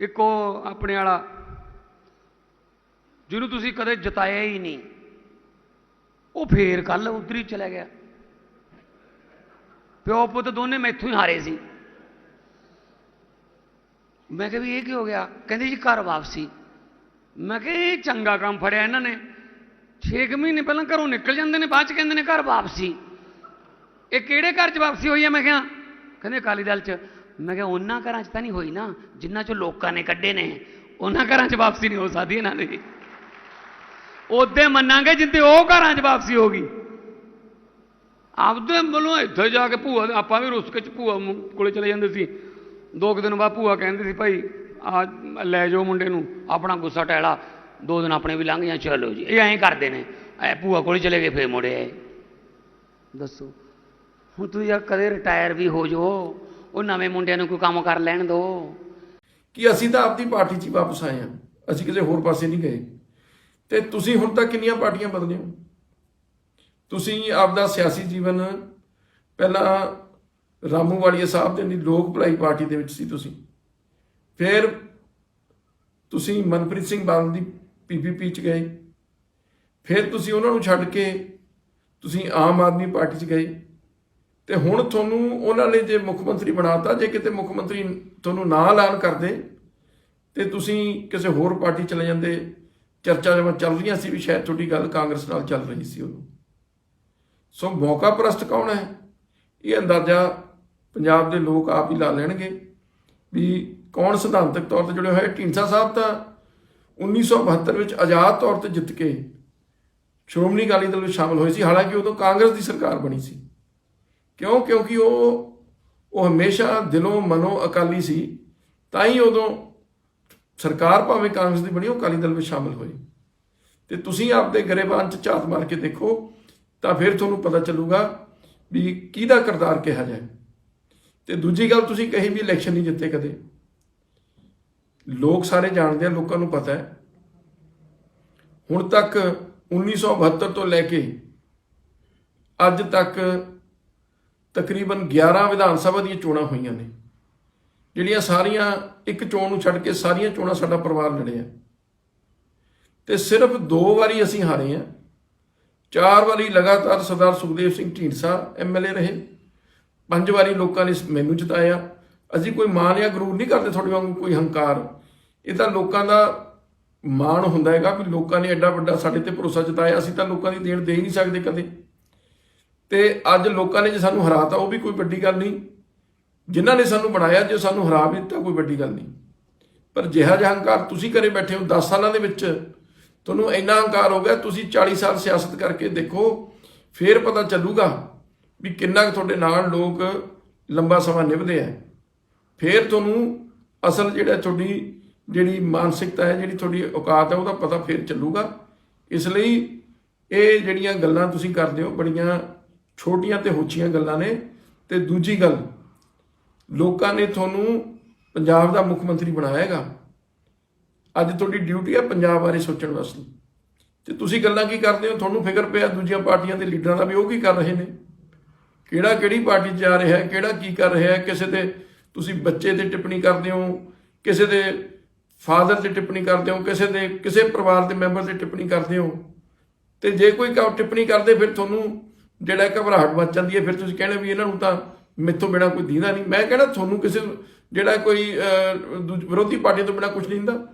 ਇੱਕ ਉਹ ਆਪਣੇ ਵਾਲਾ, ਜਿਹਨੂੰ ਤੁਸੀਂ ਕਦੇ ਜਤਾਇਆ ਹੀ ਨਹੀਂ। ਉਹ ਫੇਰ ਕੱਲ ਉਧਰ ਹੀ ਚਲਾ ਗਿਆ। ਪਿਓ ਪੁੱਤ ਦੋਨੇ ਮੈਥੋਂ ਹੀ ਹਾਰੇ ਸੀ। ਮੈਂ ਕਿਹਾ ਵੀ ਇਹ ਕੀ ਹੋ ਗਿਆ? ਕਹਿੰਦੇ ਜੀ ਘਰ ਵਾਪਸੀ। ਮੈਂ ਕਿਹਾ ਇਹ ਚੰਗਾ ਕੰਮ ਫੜਿਆ ਇਹਨਾਂ ਨੇ। 6 ਮਹੀਨੇ ਪਹਿਲਾਂ ਘਰੋਂ ਨਿਕਲ ਜਾਂਦੇ ਨੇ, ਬਾਅਦ ਚ ਕਹਿੰਦੇ ਨੇ ਘਰ ਵਾਪਸੀ। ਇਹ ਕਿਹੜੇ ਘਰ ਚ ਵਾਪਸੀ ਹੋਈ ਹੈ ਮੈਂ ਕਿਹਾ, ਕਹਿੰਦੇ ਅਕਾਲੀ ਦਲ ਚ। ਮੈਂ ਕਿਹਾ ਉਹਨਾਂ ਘਰਾਂ ਚ ਤਾਂ ਨਹੀਂ ਹੋਈ ਨਾ ਜਿੰਨਾ ਚ ਲੋਕਾਂ ਨੇ ਕੱਢੇ ਨੇ, ਉਹਨਾਂ ਘਰਾਂ ਚ ਵਾਪਸੀ ਨਹੀਂ ਹੋ ਸਕਦੀ ਇਹਨਾਂ ਦੀ। ਉਹਦੇ ਮੰਨਾਂਗੇ ਜਿੱਤੇ ਉਹ ਘਰਾਂ ਚ ਵਾਪਸੀ ਹੋਗੀ ਆਪਦੇ ਵੱਲੋਂ ਇੱਥੇ ਜਾ ਕੇ ਭੂਆ ਆਪਾਂ ਵੀ ਰੁੱਸ ਚ ਭੂਆ ਮੁ- ਕੋਲੇ ਚਲੇ ਜਾਂਦੇ ਸੀ। ਦੋ ਕੁ ਦਿਨ ਬਾਅਦ ਭੂਆ ਕਹਿੰਦੇ ਸੀ, ਭਾਈ, ਆ ਲੈ ਜਾਓ ਮੁੰਡੇ ਨੂੰ, ਆਪਣਾ ਗੁੱਸਾ ਟੈਲਾ, ਦੋ ਦਿਨ ਆਪਣੇ ਵੀ ਲੰਘ ਜਾਂ ਚਲੋ ਜੀ। ਇਹ ਐਂ ਕਰਦੇ ਨੇ। ਐ ਭੂਆ ਕੋਲੇ ਚਲੇ ਗਏ, ਫੇਰ ਮੁੜੇ ਆਏ। ਦੱਸੋ, ਹੁਣ ਤੁਸੀਂ ਯਾਰ ਕਦੇ ਰਿਟਾਇਰ ਵੀ ਹੋ ਜਾਓ। ਉਹ ਨਵੇਂ ਮੁੰਡਿਆਂ ਨੂੰ ਕੋਈ ਕੰਮ ਕਰ ਲੈਣ ਦੋ। ਕਿ ਅਸੀਂ ਤਾਂ ਆਪਦੀ ਪਾਰਟੀ 'ਚ ਹੀ ਵਾਪਸ ਆਏ ਹਾਂ। ਅਸੀਂ ਕਿਸੇ ਹੋਰ ਪਾਸੇ ਨਹੀਂ ਗਏ। ਤੇ ਤੁਸੀਂ ਹੁਣ ਤੱਕ ਕਿੰਨੀਆਂ ਪਾਰਟੀਆਂ ਬਦਲੇ ਹੋ ਤੁਸੀਂ ਆਪਦਾ ਸਿਆਸੀ ਜੀਵਨ ਪਹਿਲਾਂ ਰਾਮੂ ਵਾਲੀਆ ਸਾਹਿਬ ਦੇ ਲੋਕ ਭਲਾਈ ਪਾਰਟੀ ਦੇ ਵਿੱਚ ਸੀ ਤੁਸੀਂ। ਫਿਰ ਤੁਸੀਂ ਮਨਪ੍ਰੀਤ ਸਿੰਘ ਬਾਦਲ ਦੀ ਪੀਪੀਪੀ 'ਚ ਗਏ। ਫਿਰ ਤੁਸੀਂ ਉਹਨਾਂ ਨੂੰ ਛੱਡ ਕੇ ਤੁਸੀਂ ਆਮ ਆਦਮੀ ਪਾਰਟੀ 'ਚ ਗਏ। ਤੇ ਹੁਣ ਤੁਹਾਨੂੰ ਉਹਨਾਂ ਨੇ ਜੇ ਮੁੱਖ ਮੰਤਰੀ ਬਣਾਤਾ, ਜੇ ਕਿਤੇ ਮੁੱਖ ਮੰਤਰੀ ਤੁਹਾਨੂੰ ਨਾ ਐਲਾਨ ਕਰਦੇ ਤੇ ਤੁਸੀਂ ਕਿਸੇ ਹੋਰ ਪਾਰਟੀ ਚਲੇ ਜਾਂਦੇ, ਚਰਚਾ ਜਿਵੇਂ ਚੱਲ ਰਹੀਆਂ ਸੀ ਵੀ ਸ਼ਾਇਦ ਤੁਹਾਡੀ ਗੱਲ ਕਾਂਗਰਸ ਨਾਲ ਚੱਲ ਰਹੀ ਸੀ ਉਦੋਂ। ਸੋ ਮੌਕਾ ਪ੍ਰਸਤ ਕੌਣ ਹੈ? ਇਹ ਅੰਦਾਜ਼ਾ ਪੰਜਾਬ ਦੇ ਲੋਕ ਆਪ ਹੀ ਲਾ ਲੈਣਗੇ ਵੀ ਕੌਣ ਸਿਧਾਂਤਕ ਤੌਰ ਤੇ ਜੁੜੇ ਹੋਏ ਢੀਂਡਸਾ ਸਾਹਿਬ ਤਾਂ 1972 ਵਿੱਚ ਆਜ਼ਾਦ ਤੌਰ ਤੇ ਜਿੱਤ ਕੇ ਸ਼੍ਰੋਮਣੀ ਅਕਾਲੀ ਦਲ ਵਿੱਚ ਸ਼ਾਮਲ ਹੋਏ ਸੀ, ਹਾਲਾਂਕਿ ਉਦੋਂ ਕਾਂਗਰਸ ਦੀ ਸਰਕਾਰ ਬਣੀ ਸੀ। ਕਿਉਂ? ਕਿਉਂਕਿ ਉਹ ਉਹ ਹਮੇਸ਼ਾ ਦਿਲੋਂ ਮਨੋਂ ਅਕਾਲੀ ਸੀ, ਤਾਂ ਹੀ ਉਦੋਂ ਸਰਕਾਰ ਭਾਵੇਂ ਕਾਂਗਰਸ ਦੀ ਬਣੀ, ਉਹ ਅਕਾਲੀ ਦਲ ਵਿੱਚ ਸ਼ਾਮਲ ਹੋਏ ਤੇ ਤੁਸੀਂ ਆਪਦੇ ਗਰੇਬਾਨ ਚ ਝਾਤ ਮਾਰ ਕੇ ਦੇਖੋ, ਤਾਂ ਫਿਰ ਤੁਹਾਨੂੰ ਪਤਾ ਚੱਲੂਗਾ ਵੀ ਕਿਹਦਾ ਕਿਰਦਾਰ ਕਿਹਾ ਜਾਏ। ਤੇ ਦੂਜੀ ਗੱਲ ਤੁਸੀਂ ਕਹੀ ਵੀ ਇਲੈਕਸ਼ਨ ਨਹੀਂ ਜਿੱਤੇ ਕਦੇ। ਲੋਕ ਸਾਰੇ ਜਾਣਦੇ ਆ, ਲੋਕਾਂ ਨੂੰ ਪਤਾ ਹੈ। ਹੁਣ ਤੱਕ 1972 ਤੋਂ ਲੈ ਕੇ ਅੱਜ ਤੱਕ ਤਕਰੀਬਨ 11 ਵਿਧਾਨ ਸਭਾ ਦੀਆਂ ਚੋਣਾਂ ਹੋਈਆਂ ਨੇ। ਜਿਹੜੀਆਂ ਸਾਰੀਆਂ ਇੱਕ ਚੋਣ ਨੂੰ ਛੱਡ ਕੇ ਸਾਰੀਆਂ ਚੋਣਾਂ ਸਾਡਾ ਪਰਿਵਾਰ ਲੜਿਆ ਤੇ ਸਿਰਫ ਦੋ ਵਾਰੀ ਅਸੀਂ ਹਾਰੇ ਆ। ਚਾਰ ਵਾਰੀ ਲਗਾਤਾਰ ਸਰਦਾਰ ਸੁਖਦੇਵ ਸਿੰਘ ਢੀਂਡਸਾ ਐਮਐਲਏ ਰਹੇ। ਪੰਜ ਵਾਰੀ ਲੋਕਾਂ ਨੇ ਮੈਨੂੰ ਜਿਤਾਇਆ। ਅਸੀਂ ਕੋਈ ਮਾਣ ਜਾਂ ਗਰੂਰ ਨਹੀਂ ਕਰਦੇ ਤੁਹਾਡੇ ਵਾਂਗੂ ਕੋਈ ਹੰਕਾਰ। ਇਹ ਤਾਂ ਲੋਕਾਂ ਦਾ ਮਾਣ ਹੁੰਦਾ ਹੈਗਾ ਵੀ ਲੋਕਾਂ ਨੇ ਐਡਾ ਵੱਡਾ ਸਾਡੇ ਤੇ ਭਰੋਸਾ ਜਤਾਇਆ। ਅਸੀਂ ਤਾਂ ਲੋਕਾਂ ਦੀ ਦੇਣ ਦੇ ਹੀ ਨਹੀਂ ਸਕਦੇ ਕਦੇ। ਤੇ ਅੱਜ ਲੋਕਾਂ ਨੇ ਜੇ ਸਾਨੂੰ ਹਰਾਤਾ ਉਹ ਵੀ ਕੋਈ ਵੱਡੀ ਗੱਲ ਨਹੀਂ। ਜਿਨ੍ਹਾਂ ਨੇ ਸਾਨੂੰ ਬਣਾਇਆ, ਜੇ ਸਾਨੂੰ ਹਰਾ ਵੀ ਦਿੱਤਾ, ਕੋਈ ਵੱਡੀ ਗੱਲ ਨਹੀਂ। ਪਰ ਜਿਹਾ ਜਿਹਾ ਹੰਕਾਰ ਤੁਸੀਂ ਕਰੇ ਬੈਠੇ ਹੋ 10 ਸਾਲਾਂ ਦੇ ਵਿੱਚ, ਤੁਹਾਨੂੰ ਇੰਨਾ ਹੰਕਾਰ ਹੋ ਗਿਆ, ਤੁਸੀਂ 40 ਸਾਲ ਸਿਆਸਤ ਕਰਕੇ ਦੇਖੋ, ਫੇਰ ਪਤਾ ਚੱਲੂਗਾ ਵੀ ਕਿੰਨਾ ਕੁ ਤੁਹਾਡੇ ਨਾਲ ਲੋਕ ਲੰਬਾ ਸਮਾਂ ਨਿਭਦੇ ਆ। ਫੇਰ ਤੁਹਾਨੂੰ ਅਸਲ ਜਿਹੜਾ ਤੁਹਾਡੀ ਜਿਹੜੀ ਮਾਨਸਿਕਤਾ ਹੈ, ਜਿਹੜੀ ਤੁਹਾਡੀ ਔਕਾਤ ਹੈ, ਉਹਦਾ ਪਤਾ ਫੇਰ ਚੱਲੂਗਾ। ਇਸ ਲਈ ਇਹ ਜਿਹੜੀਆਂ ਗੱਲਾਂ ਤੁਸੀਂ ਕਰਦੇ ਹੋ, ਬੜੀਆਂ ਛੋਟੀਆਂ ਤੇ ਹੋਛੀਆਂ ਗੱਲਾਂ ਨੇ ਤੇ ਦੂਜੀ ਗੱਲ, ਲੋਕਾਂ ਨੇ ਤੁਹਾਨੂੰ ਪੰਜਾਬ ਦਾ ਮੁੱਖ ਮੰਤਰੀ ਬਣਾਇਆ ਹੈਗਾ। ਅੱਜ ਤੁਹਾਡੀ ਡਿਊਟੀ ਹੈ ਪੰਜਾਬ ਬਾਰੇ ਸੋਚਣ ਵਾਸਤੇ। ਤੇ ਤੁਸੀਂ ਗੱਲਾਂ ਕੀ ਕਰਦੇ ਹੋ? ਤੁਹਾਨੂੰ ਫਿਕਰ ਪਿਆ ਦੂਜੀਆਂ ਪਾਰਟੀਆਂ ਦੇ ਲੀਡਰਾਂ ਦਾ ਵੀ ਉਹ ਕੀ ਕਰ ਰਹੇ ਨੇ? ਕਿਹੜਾ ਕਿਹੜੀ ਪਾਰਟੀ 'ਚ ਜਾ ਰਿਹਾ ਹੈ? ਕਿਹੜਾ ਕੀ ਕਰ ਰਿਹਾ ਹੈ? ਕਿਸੇ ਦੇ ਤੁਸੀਂ ਬੱਚੇ ਤੇ ਟਿੱਪਣੀ ਕਰਦੇ ਹੋ, ਕਿਸੇ ਦੇ ਫਾਦਰ ਤੇ ਟਿੱਪਣੀ ਕਰਦੇ ਹੋ, ਕਿਸੇ ਦੇ, ਕਿਸੇ ਪਰਿਵਾਰ ਦੇ ਮੈਂਬਰ ਤੇ ਟਿੱਪਣੀ ਕਰਦੇ ਹੋ। ਤੇ ਜੇ ਕੋਈ ਟਿੱਪਣੀ ਕਰਦੇ, ਫਿਰ ਤੁਹਾਨੂੰ ਜਿਹੜਾ ਘਬਰਾਹਟ ਮਚ ਜਾਂਦੀ ਹੈ ਫਿਰ ਤੁਸੀਂ ਕਹਿੰਦੇ ਵੀ ਇਹਨਾਂ ਨੂੰ ਤਾਂ ਮੇਥੋਂ ਬਿਨਾ ਕੋਈ ਦੀਦਾ ਨਹੀਂ। ਮੈਂ ਕਹਿੰਦਾ ਤੁਹਾਨੂੰ ਕਿਸੇ ਜਿਹੜਾ ਕੋਈ ਅਹ, ਵਿਰੋਧੀ ਪਾਰਟੀ ਤੋਂ ਬਿਨਾ ਕੁਝ ਨਹੀਂ ਦਿੰਦਾ